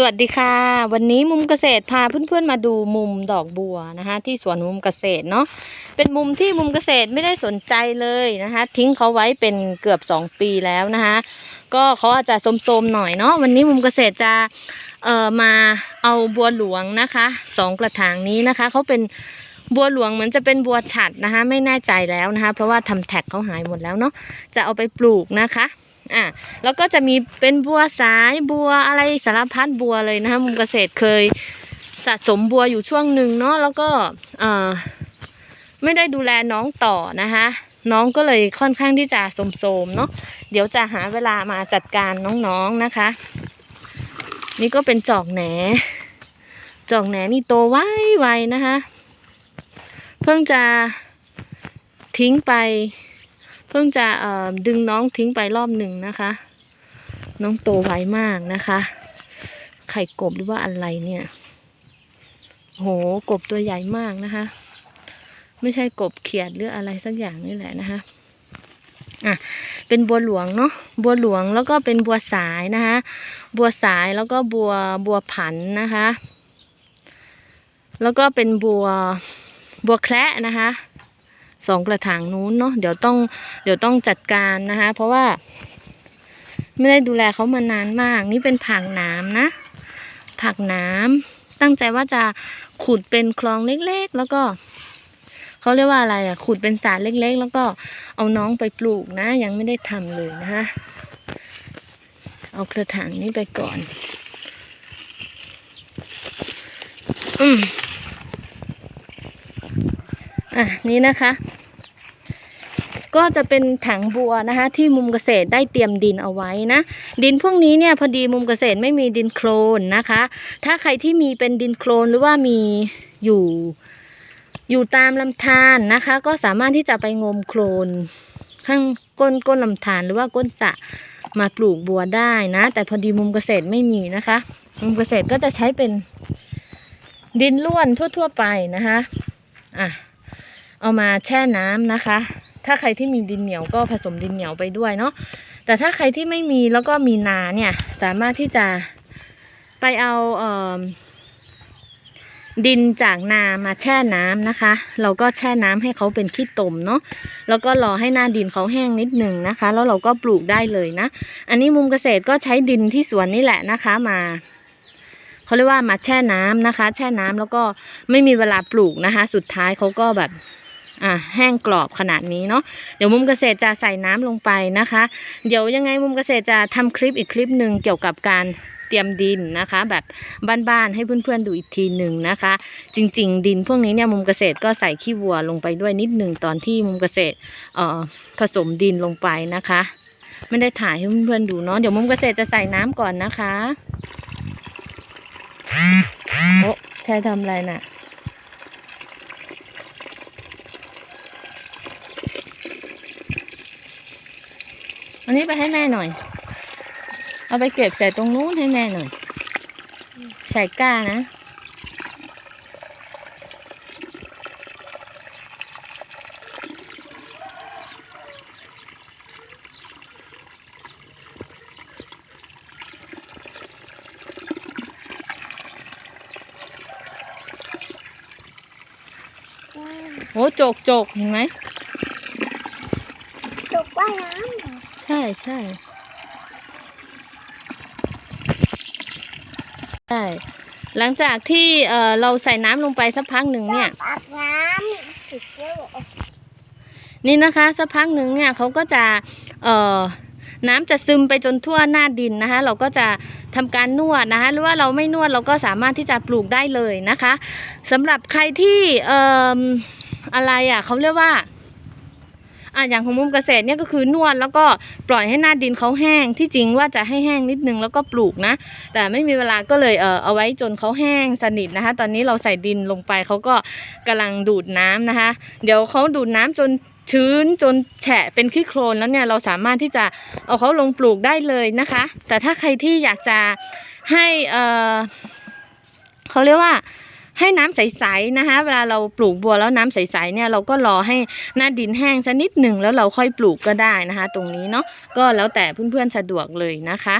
สวัสดีค่ะ วันนี้มุมเกษตรพาเพื่อนๆมาดูมุมดอกบัวนะคะ ที่สวนมุมเกษตรเนาะเป็นมุมที่มุมเกษตรไม่ได้สนใจเลยนะคะ ทิ้งเขาไว้เป็นเกือบสองปีแล้วนะคะ ก็เขาอาจจะโทมๆหน่อยเนาะวันนี้มุมเกษตรจะเอ่อมาเอาบัวหลวงนะคะสองกระถางนี้นะคะเขาเป็นบัวหลวงเหมือนจะเป็นบัวฉัดนะคะ ไม่แน่ใจแล้วนะคะ เพราะว่าทำแท็กเขาหายหมดแล้วเนาะจะเอาไปปลูกนะคะ อะแล้วก็จะมีเป็นบัวสายบัวอะไรสารพัดบัวเลยนะคะมุมเกษตรเคยสะสมบัวอยู่ช่วงหนึ่งเนาะแล้วก็เอ่อไม่ได้ดูแลน้องต่อนะคะน้องก็เลยค่อนข้างที่จะโสมๆเนาะเดี๋ยวจะหาเวลามาจัดการน้องๆนะคะ นี่ก็เป็นจอกแหน จอกแหนนี่โตไวไวๆนะคะ เพิ่งจะทิ้งไป เพิ่งจะดึงน้องทิ้งไปรอบหนึ่งนะคะ น้องโตไวมากนะคะ ไข่กบหรือว่าอะไรเนี่ย โหกบตัวใหญ่มากนะคะ ไม่ใช่กบเขียดหรืออะไรสักอย่างนี่แหละนะคะอะเป็นบัวหลวงเนาะบัวหลวงแล้วก็เป็นบัวสายนะคะ บัวสายแล้วก็บัวบัวผันนะคะ แล้วก็เป็นบัวบัวแคระนะคะ สองกระถางนู้นเนาะเดี๋ยวต้องเดี๋ยวต้องจัดการนะคะ เพราะว่า ไม่ได้ดูแลเขามานานมาก นี่เป็นผักหน้ำนะ ผักหน้ำตั้งใจว่าจะขุดเป็นคลองเล็กๆ แล้วก็เขาเรียกว่าอะไรอะ ขุดเป็นสารเล็กๆ แล้วก็เอาน้องไปปลูกนะ ยังไม่ได้ทำเลยนะคะเอากระถางนี้ไปก่อน อืม อะนี่นะคะ ก็จะเป็นถังบัวนะคะ ที่มุมเกษตรได้เตรียมดินเอาไว้นะ ดินพวกนี้เนี่ยพอดีมุมเกษตรไม่มีดินโคลนนะคะ ถ้าใครที่มีเป็นดินโคลนหรือว่ามีอยู่อยู่ตามลำธารนะคะ ก็สามารถที่จะไปงมโคลนข้างก้นก้นลำธารหรือว่าก้นสระมาปลูกบัวได้นะ แต่พอดีมุมเกษตรไม่มีนะคะ มุมเกษตรก็จะใช้เป็นดินล้วนทั่ว ๆ ไปนะคะอะ เอามาแช่น้ำนะคะ ถ้าใครที่มีดินเหนียวก็ผสมดินเหนียวไปด้วยเนาะแต่ถ้าใครที่ไม่มีแล้วก็มีนาเนี่ยสามารถที่จะไปเอาเออดินจากนามาแช่น้ำนะคะ เราก็แช่น้ำให้เขาเป็นขี้ตมเนาะ แล้วก็รอให้หน้าดินเขาแห้งนิดหนึ่งนะคะ แล้วเราก็ปลูกได้เลยนะ อันนี้มุมเกษตรก็ใช้ดินที่สวนนี่แหละนะคะมาเขาเรียกว่ามาแช่น้ำนะคะ แช่น้ำแล้วก็ไม่มีเวลาปลูกนะคะ สุดท้ายเขาก็แบบ อะแห้งกรอบขนาดนี้เนาะเดี๋ยวมุมเกษตรจะใส่น้ำลงไปนะคะ เดี๋ยวยังไงมุมเกษตรจะทำคลิปอีกคลิปหนึ่งเกี่ยวกับการเตรียมดินนะคะ แบบบ้านๆให้เพื่อนๆดูอีกทีหนึ่งนะคะ จริง ๆ ดินพวกนี้เนี่ยมุมเกษตรก็ใส่ขี้วัวลงไปด้วยนิดหนึ่งตอนที่มุมเกษตรเอ่อผสมดินลงไปนะคะ ไม่ได้ถ่ายให้เพื่อนๆดูเนาะเดี๋ยวมุมเกษตรจะใส่น้ำก่อนนะคะโอ้ใช่ทำอะไรน่ะ อันนี้ไปให้แม่หน่อย เอาไปเก็บใส่ตรงนู้นให้แม่หน่อย ใส่ก้านะโอ้โจกโจกเห็นไหมตกว่ายน้ำ ใช่ใช่ใช่หลังจากที่เอ่อเราใส่น้ำลงไปสักพักหนึ่งเนี่ย อาบน้ำติดเยอะนี่นะคะสักพักหนึ่งเนี่ยเขาก็จะเอ่อน้ำจะซึมไปจนทั่วหน้าดินนะคะ เราก็จะทำการนวดนะคะหรือว่าเราไม่นวดเราก็สามารถที่จะปลูกได้เลยนะคะสำหรับใครที่เอ่ออะไรอะเขาเรียกว่า อะอย่างของมุมเกษตรเนี่ยก็คือนวดแล้วก็ปล่อยให้หน้าดินเขาแห้งที่จริงว่าจะให้แห้งนิดนึงแล้วก็ปลูกนะ แต่ไม่มีเวลาก็เลยเออเอาไว้จนเขาแห้งสนิทนะคะ ตอนนี้เราใส่ดินลงไปเขาก็กำลังดูดน้ำนะคะ เดี๋ยวเขาดูดน้ำจนชื้นจนแฉะเป็นขี้โคลนแล้วเนี่ยเราสามารถที่จะเอาเขาลงปลูกได้เลยนะคะ แต่ถ้าใครที่อยากจะให้เออเขาเรียกว่า ให้น้ำใสๆนะคะ เวลาเราปลูกบัวแล้วน้ำใสๆเนี่ยเราก็รอให้หน้าดินแห้งสักนิดหนึ่งแล้วเราค่อยปลูกก็ได้นะคะ ตรงนี้เนาะก็แล้วแต่เพื่อนๆสะดวกเลยนะคะ